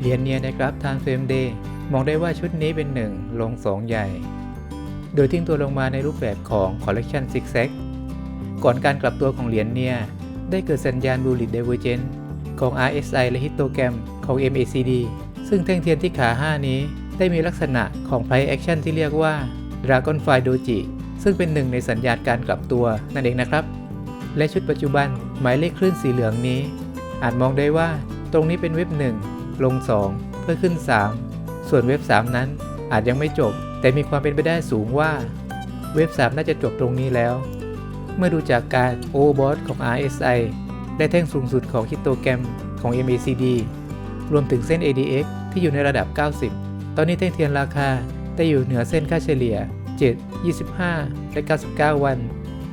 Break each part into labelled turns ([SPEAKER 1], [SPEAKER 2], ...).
[SPEAKER 1] เหรียญเนียในกราฟทางเฟรมเดย์มองได้ว่าชุดนี้เป็น 1 ลง 2 ใหญ่ โดยทิ้งตัวลงมาในรูปแบบของ Collection Zig Zag ก่อนการกลับตัวของเหรียญเนียได้เกิดสัญญาณ Bullet Divergence ของ RSI และ Histogram ของ MACD ซึ่งแท่งเทียนที่ขา 5 นี้ได้มีลักษณะของ Price Action ที่เรียกว่า Dragonfly Doji ซึ่งเป็นหนึ่งในสัญญาณการกลับตัวนั่นเองนะครับ และชุดปัจจุบันหมายเลขคลื่นสีเหลืองนี้ อาจมองได้ว่าตรงนี้เป็นเว็บ1 ลง 2 เพื่อขึ้น 3 ส่วนเว็บ 3 นั้นอาจยังไม่จบ แต่มีความเป็นไปได้สูงว่า เว็บ 3 น่าจะจบตรงนี้แล้ว เมื่อดูจากการโอเวอร์บอทของ RSI และแท่งสูงสุดของฮิตโตแกรมของ MACD รวมถึงเส้น ADX ที่อยู่ในระดับ 90 ตอนนี้แท่งเทียนราคาได้อยู่เหนือเส้นค่าเฉลี่ย 7 25 และ 99 วัน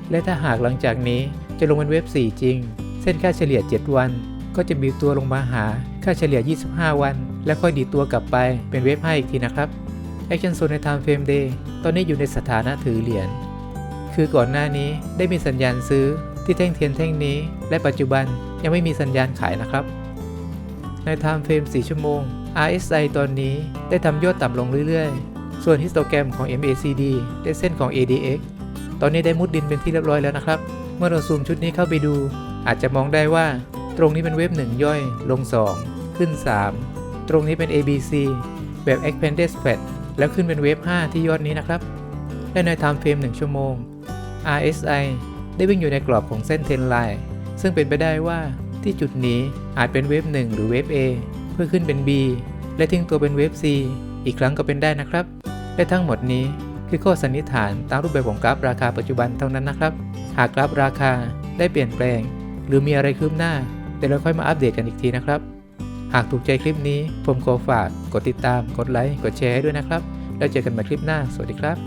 [SPEAKER 1] และถ้าหากหลังจากนี้จะลงเป็นเว็บ 4 จริง เส้นค่าเฉลี่ย 7 วัน ก็จะมีตัวลงมาหาค่าเฉลี่ย 25 วัน และค่อยดีตัวกลับไปเป็นเว็บ5อีกทีนะครับ Action Zone ใน Time Frame Day ตอนนี้อยู่ในสถานะถือเหรียญ คือก่อนหน้านี้ได้มีสัญญาณซื้อที่แท่งเทียนแท่งนี้ และปัจจุบันยังไม่มีสัญญาณขายนะครับ ใน Time Frame 4 ชั่วโมง RSI ตอนนี้ได้ทำยอดต่ำลงเรื่อยๆ ส่วนฮิสโตแกรมของ MACD และเส้นของ ADX ตอนนี้ได้มุดดินเป็นที่เรียบร้อยแล้วนะครับ เมื่อเราซูมชุดนี้เข้าไปดู อาจจะมองได้ว่า ตรงนี้เป็นเว็บ1ย่อย ลง 2 ขึ้น 3 ตรงนี้เป็น ABC แบบ Expanded Spread แล้วขึ้นเป็นเว็บ5ที่ยอดนี้นะครับ และใน Time Frame 1 ชั่วโมง RSI ได้วิ่งอยู่ในกรอบของเส้นเทนไลน์ซึ่งเป็นไปได้ว่าที่จุดนี้อาจเป็นเวฟ1หรือเวฟ A เพื่อขึ้นเป็น B และทิ้งตัวเป็นเวฟ C อีกครั้งก็เป็นได้นะครับ และทั้งหมดนี้คือข้อสันนิษฐานตามรูปแบบของกราฟราคาปัจจุบันเท่านั้นนะครับ หากกราฟราคาได้เปลี่ยนแปลง หรือมีอะไรคืบหน้า เดี๋ยวเราค่อยมาอัปเดตกันอีกทีนะครับ หากถูกใจคลิปนี้ผมขอฝากกดติดตาม กดไลค์ กดแชร์ให้ด้วยนะครับ แล้วเจอกันใหม่คลิปหน้า สวัสดีครับ